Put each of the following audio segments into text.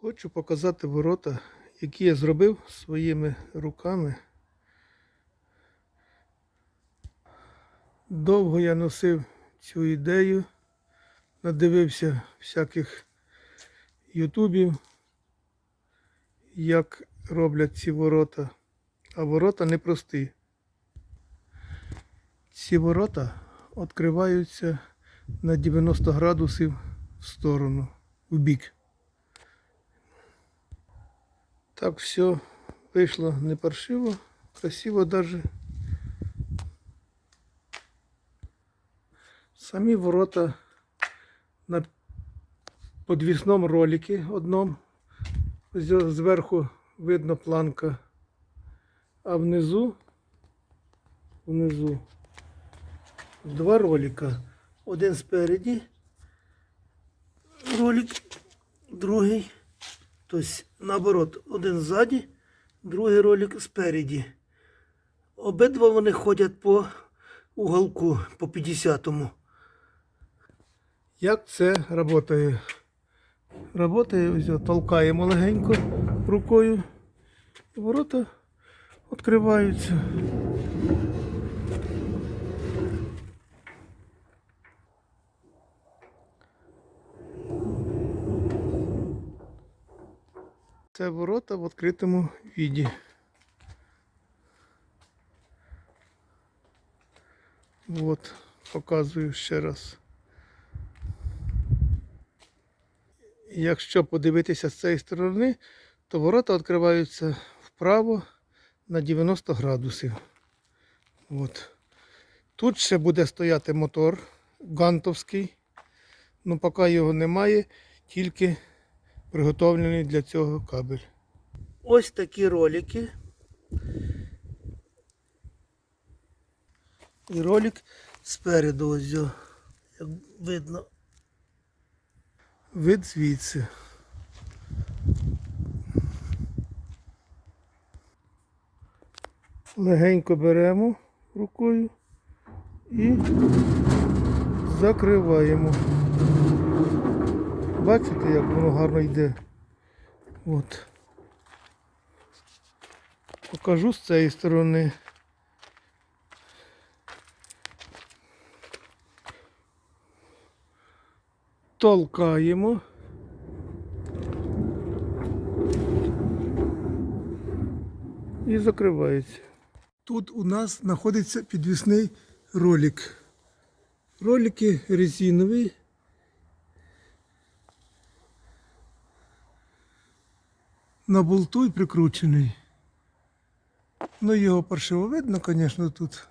Хочу показати ворота, які я зробив своїми руками. Довго я носив цю ідею, надивився всяких ютубів, як роблять ці ворота. А ворота непрості. Ці ворота відкриваються на 90 градусів в сторону, в бік. Так все вийшло не паршиво, красиво даже. Самі ворота на подвісному роликі одному. Зверху видно планка, а внизу, внизу два ролика. Один спереді ролик, другий Тобто, наоборот, один ззаді, другий ролик спереді. Обидва вони ходять по уголку, по 50-му. Як це працює? Работає, ось толкаємо легенько рукою. Ворота відкриваються. Це ворота в відкритому віді. От, показую ще раз. Якщо подивитися з цієї сторони, то ворота відкриваються вправо на 90 градусів. От. Тут ще буде стояти мотор гантовський. Ну, поки його немає, тільки приготовлений для цього кабель. Ось такі ролики. І ролик спереду ось, його, як видно. Вид звідси. Легенько беремо рукою і закриваємо. Бачите, як воно гарно йде. От. Покажу з цієї сторони. Толкаємо. І закривається. Тут у нас знаходиться підвісний ролик. Ролики резинові. На болту і прикручений. Ну, його паршиво видно, звісно, тут.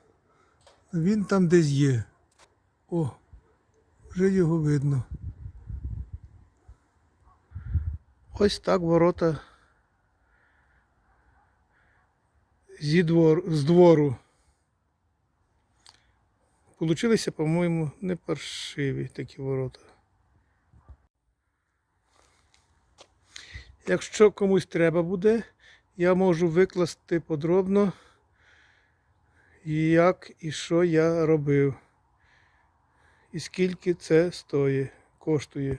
Він там десь є. О, вже його видно. Ось так ворота зі двор, з двору. Получилися, по-моєму, не паршиві такі ворота. Якщо комусь треба буде, я можу викласти подробно, як і що я робив. І скільки це стоїть, коштує.